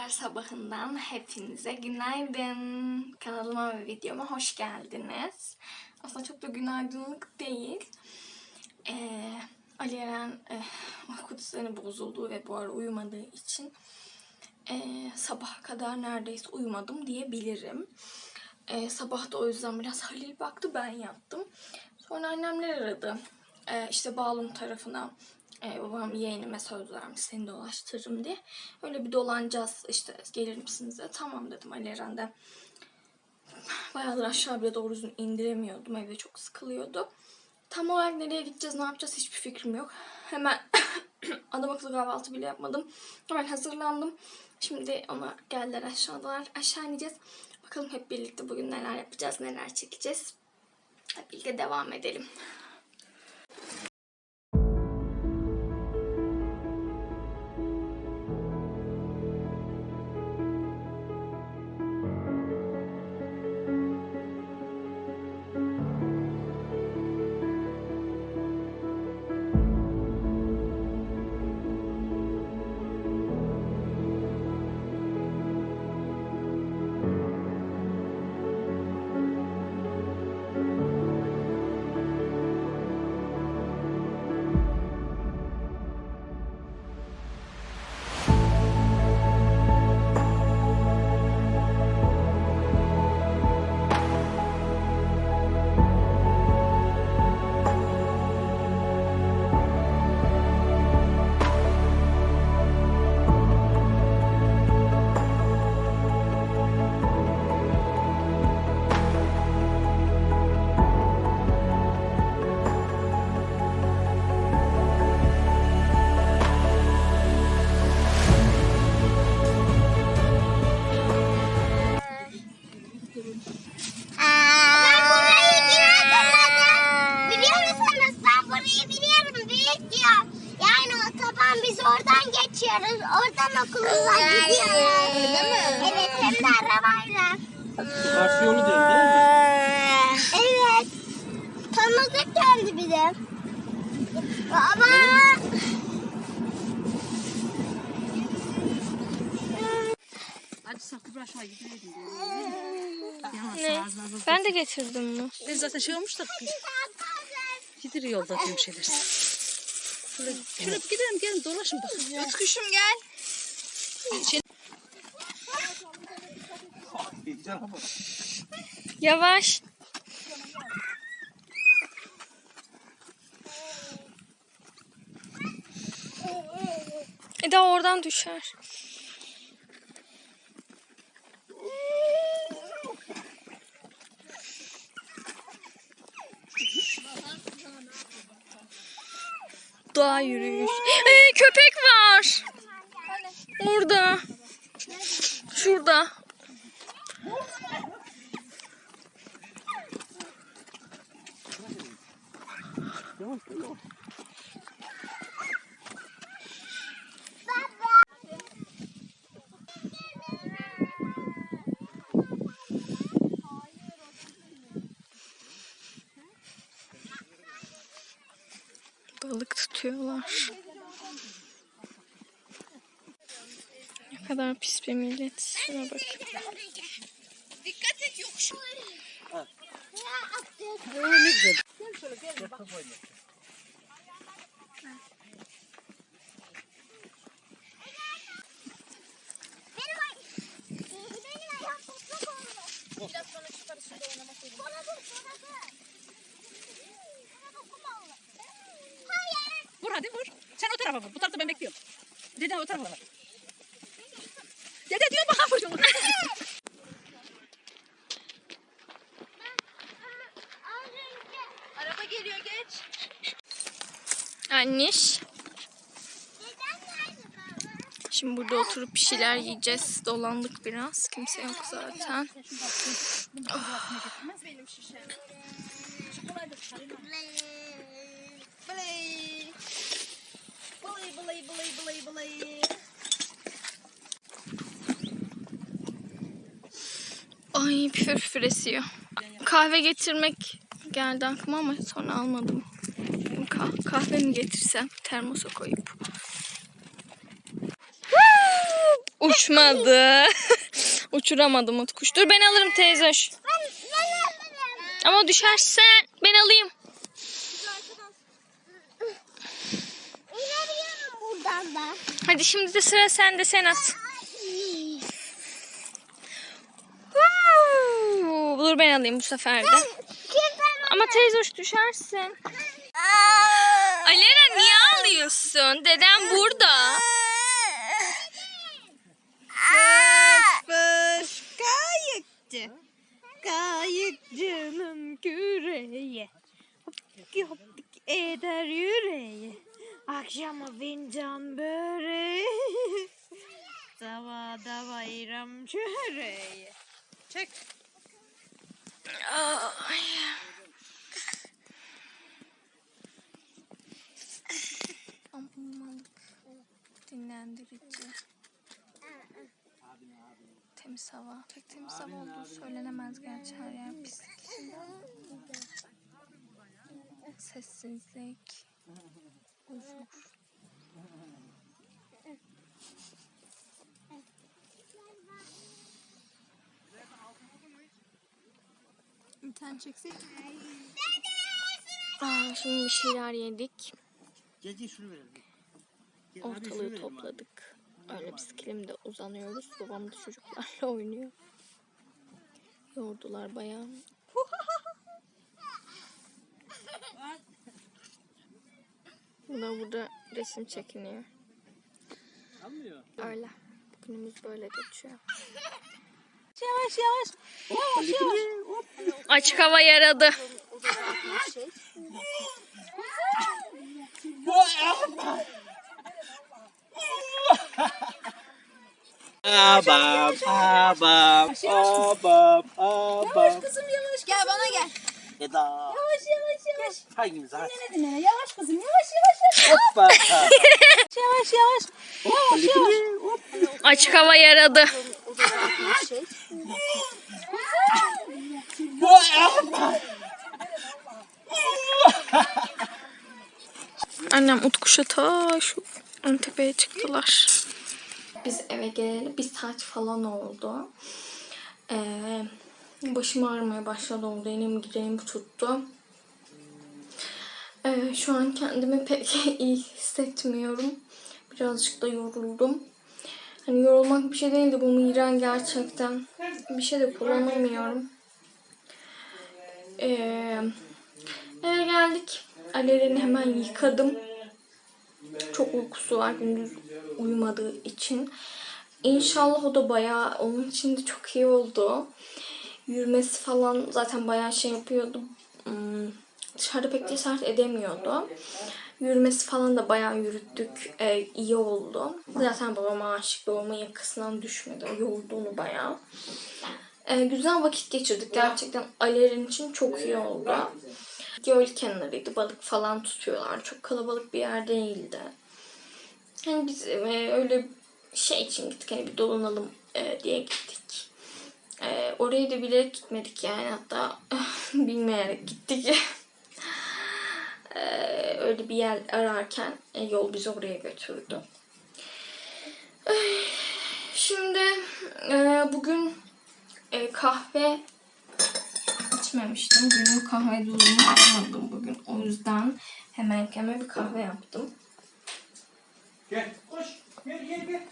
Pazar sabahından hepinize günaydın. Kanalıma ve videoma hoş geldiniz. Aslında çok da günaydınlık değil. Ee, Ali Eren e, uyku düzeni bozuldu ve bu ara uyumadığı için e, sabaha kadar neredeyse uyumadım diyebilirim. E, sabah da o yüzden biraz Halil baktı ben yattım. Sonra annemler aradı. E, işte Bağlum tarafına e, babam yeğenime söz vermiş seni dolaştırırım diye. Öyle bir dolanacağız işte gelir misiniz de tamam dedim Ali Eren'de. Bayağıdır aşağı bile doğru düzgün indiremiyordum. Evde çok sıkılıyordu. Tam olarak nereye gideceğiz, ne yapacağız hiçbir fikrim yok. Hemen adam akıllı kahvaltı bile yapmadım. Hemen hazırlandım. Şimdi ona geldiler aşağıdalar. Aşağı ineceğiz. Bakalım hep birlikte bugün neler yapacağız, neler çekeceğiz. Hep birlikte devam edelim. Bize. Baba. Hadi sakın aşağı. Ne? Ben de getirdim bunu. Ben zaten şey olmuş da gidir yolda diyorum şeyler. Şöyle, şöyle bir gidelim gelin dolaşın bakın. Ötküşüm gel. Yavaş. Eda oradan düşer. Doğa yürüyüş. Ee, köpek var. Orada. Şurada. Balık tutuyorlar. Ne kadar pis bir millet. Şuna bak. Dikkat et yokuş. Benim ayağım patlak oldu. Biraz sonra çıkarız şurada oynamak için. Bana dur, bana dur. Bana dokunma oğlum. Hayır. Vur hadi vur. Sen o tarafa vur. Bu tarafta ben bekliyorum. Dede o tarafa vur. Dede diyor bana vur. Araba geliyor geç. Anniş. Şimdi burada oturup bir şeyler yiyeceğiz. Dolandık biraz. Kimse yok zaten. Benim şişem. Bılay. Bılay bılay bılay bılay. Ay püfür püfür esiyor. Kahve getirmek geldi aklıma ama sonra almadım. Kah- kahve mi getirsem termosa koyup. Uçmadı. Uçuramadım Utkuş. Dur ben alırım teyze. Ama düşersen ben alayım. Hadi şimdi de sıra sende sen at. Dur ben alayım bu sefer de. Ama teyze hoş düşersin. Alera niye ağlıyorsun? Dedem burada. Fış kayıkçı. Kayıkçının küreği. Hopki hopki eder yüreği. Akşama fincan böreği. Sabahda bayram çöreği. Çek. Ay. Amanlık. Dinlendirici. Temiz hava. Pek temiz hava olduğu söylenemez gerçi her yer pislik. Sessizlik. Huzur. İnternet çeksek. Aa, şimdi bir şeyler yedik. Gel şunu verelim. Gel, Ortalığı verelim abi. topladık. Öyle kilimde uzanıyoruz. Babam da çocuklarla oynuyor. Yordular bayağı. Bunlar burada resim çekiniyor. Öyle. Günümüz böyle geçiyor. Yavaş yavaş. Açık hava yaradı. Abam, abam, abam, abam. Kızım yavaş gel bana gel. Eda. Yavaş yavaş yavaş. Hangimiz hadi. Ne dinle yavaş kızım yavaş yavaş yavaş. Hoppa. Yavaş yavaş. Yavaş yavaş. Açık hava yaradı. Annem Utkuş'a ta şu ön tepeye çıktılar. Biz eve geleli bir saat falan oldu. Ee, başım ağrımaya başladı oldu. Yine migrenim tuttu. Ee, şu an kendimi pek iyi hissetmiyorum. Birazcık da yoruldum. Hani yorulmak bir şey değil de bu migren gerçekten. Bir şey de kullanamıyorum. Ee, eve geldik. Alereni hemen yıkadım. Çok uykusu var gündüz uyumadığı için. İnşallah o da bayağı onun için de çok iyi oldu. Yürümesi falan zaten bayağı şey yapıyordu. Hmm, dışarıda pek cesaret edemiyordu. Yürümesi falan da bayağı yürüttük. Ee, iyi oldu. Zaten babama aşık babamın yakasından düşmedi. O yordu onu bayağı. Ee, güzel vakit geçirdik. Gerçekten Aler'in için çok iyi oldu. Göl kenarıydı. Balık falan tutuyorlar. Çok kalabalık bir yer değildi. Hani biz e, öyle şey için gittik. Hani bir dolanalım e, diye gittik. E, oraya da bilerek gitmedik yani. Hatta bilmeyerek gittik. E, öyle bir yer ararken e, yol bizi oraya götürdü. Şimdi e, bugün e, kahve içmemiştim. Günün kahve durumunu almadım bugün. O yüzden hemen kendime bir kahve yaptım. Gel koş. Gel gel gel.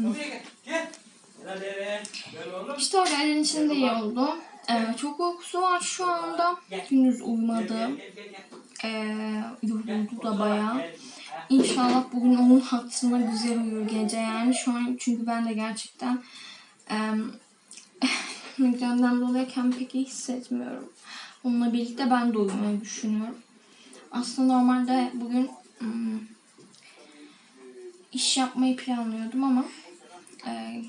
Buraya gel. Gel. Gel. Gel oğlum. İşte elin içinde iyi oldu. Ee, çok uykusu var şu anda. Gündüz uyumadı. Gel gel gel. Ee, yoruldu da bayağı. İnşallah bugün onun hatırına güzel uyur gece yani. Şu an çünkü ben de gerçekten em, migrenden dolayı kendimi pek iyi hissetmiyorum. Onunla birlikte ben de uyumayı düşünüyorum. Aslında normalde bugün hmm, iş yapmayı planlıyordum ama e,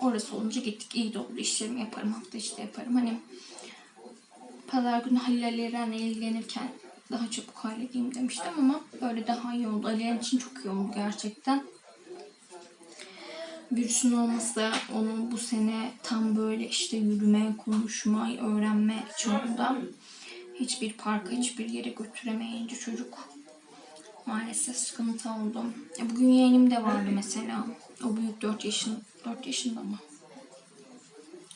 orası olunca gittik. iyi de oldu. İşlerimi yaparım. Hafta işte yaparım. Hani pazar günü Halil Ali Eren'le ilgilenirken daha çabuk halledeyim demiştim ama böyle daha iyi oldu. Ali için çok iyi oldu gerçekten. Virüsün olması da onun bu sene tam böyle işte yürüme, konuşma, öğrenme çağında hiçbir parka, hiçbir yere götüremeyince çocuk Maalesef sıkıntı oldu. E, Bugün yeğenim de vardı mesela. O büyük 4 yaşın 4 yaşında mı?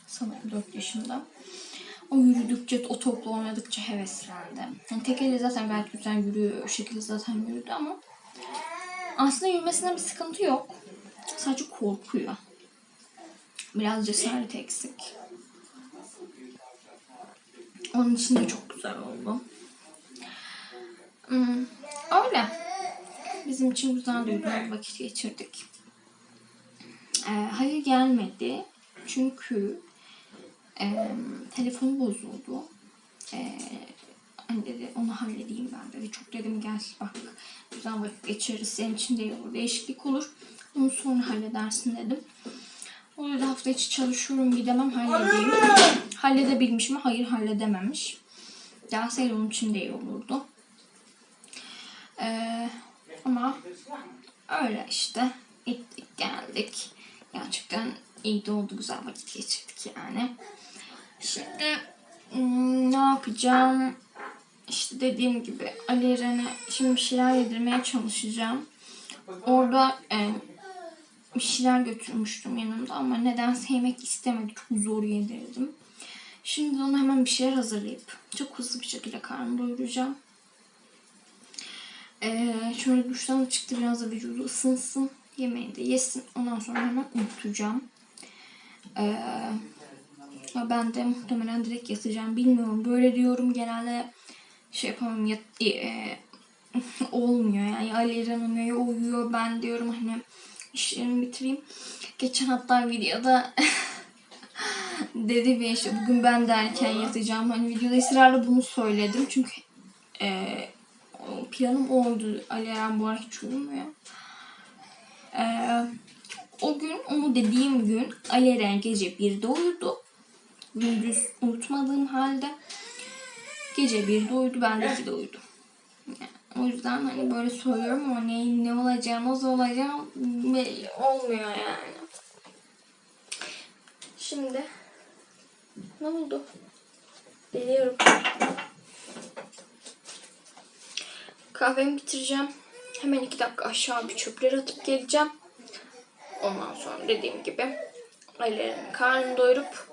Sanırım 4 yaşında. O yürüdükçe, o topla oynadıkça heveslendi. Yani tek elle zaten gayet güzel yürüyor. O şekilde zaten yürüdü ama aslında yürümesinde bir sıkıntı yok. Sadece korkuyor. Biraz cesaret eksik. Onun için de çok güzel oldu. Hmm, öyle. Bizim için güzel duygular vakit geçirdik. Ee, hayır gelmedi. Çünkü e, telefonu bozuldu. Ee, hani dedi onu halledeyim ben dedi. Çok dedim gel bak güzel vakit geçiririz. Senin için de iyi. Değişiklik olur. Onu sonra halledersin dedim. O yüzden hafta içi çalışıyorum gidemem halledeyim. Halledebilmiş mi? Hayır halledememiş. Gelseydi onun için de iyi olurdu. Ee, ama öyle işte. Gittik geldik. Gerçekten iyi de oldu. Güzel vakit geçirdik yani. Şimdi hmm, ne yapacağım? İşte dediğim gibi Ali Eren'e şimdi bir şeyler yedirmeye çalışacağım. Orada e, bir şeyler götürmüştüm yanımda ama nedense yemek istemedi. Çok zor yedirdim. Şimdi ona hemen bir şeyler hazırlayıp çok hızlı bir şekilde karnını doyuracağım. Ee, şöyle duştan çıktı biraz da vücudu ısınsın. Yemeğini de yesin. Ondan sonra hemen uyutacağım. Ee, ben de muhtemelen direkt yatacağım. Bilmiyorum. Böyle diyorum genelde şey yapamam. Yat, e, olmuyor yani. Ali uyuyor, uyuyor. Ben diyorum hani işlerimi bitireyim. Geçen hatta videoda dedi bir işte bugün ben de erken yatacağım. Hani videoda ısrarla bunu söyledim. Çünkü e, planım oldu. Ali Eren bu ara hiç uyumuyor. E, o gün onu dediğim gün Ali Eren gece 1'de uyudu. Gündüz unutmadığım halde gece 1'de uyudu. Ben de 2'de uyudum. O yüzden hani böyle söylüyorum ama ne, ne olacağı, nasıl olacağı belli olmuyor yani. Şimdi ne oldu? Biliyorum. Kahvemi bitireceğim. Hemen iki dakika aşağı bir çöpleri atıp geleceğim. Ondan sonra dediğim gibi Ali'nin karnını doyurup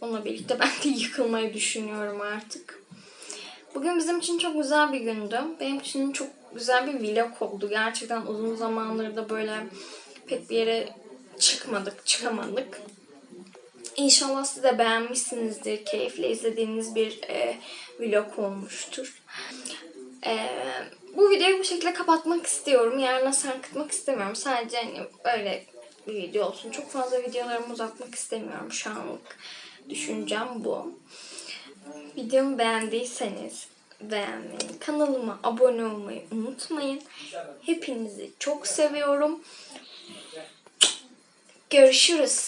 onunla birlikte ben de yıkılmayı düşünüyorum artık. Bugün bizim için çok güzel bir gündü. Benim için çok güzel bir vlog oldu. Gerçekten uzun zamandır da böyle pek bir yere çıkmadık, çıkamadık. İnşallah siz de beğenmişsinizdir. Keyifle izlediğiniz bir e, vlog olmuştur. E, bu videoyu bu şekilde kapatmak istiyorum. Yarına sarkıtmak istemiyorum. Sadece hani böyle bir video olsun. Çok fazla videolarımı uzatmak istemiyorum şu anlık. Düşüncem bu. Videomu beğendiyseniz beğenmeyi, kanalıma abone olmayı unutmayın. Hepinizi çok seviyorum. Görüşürüz.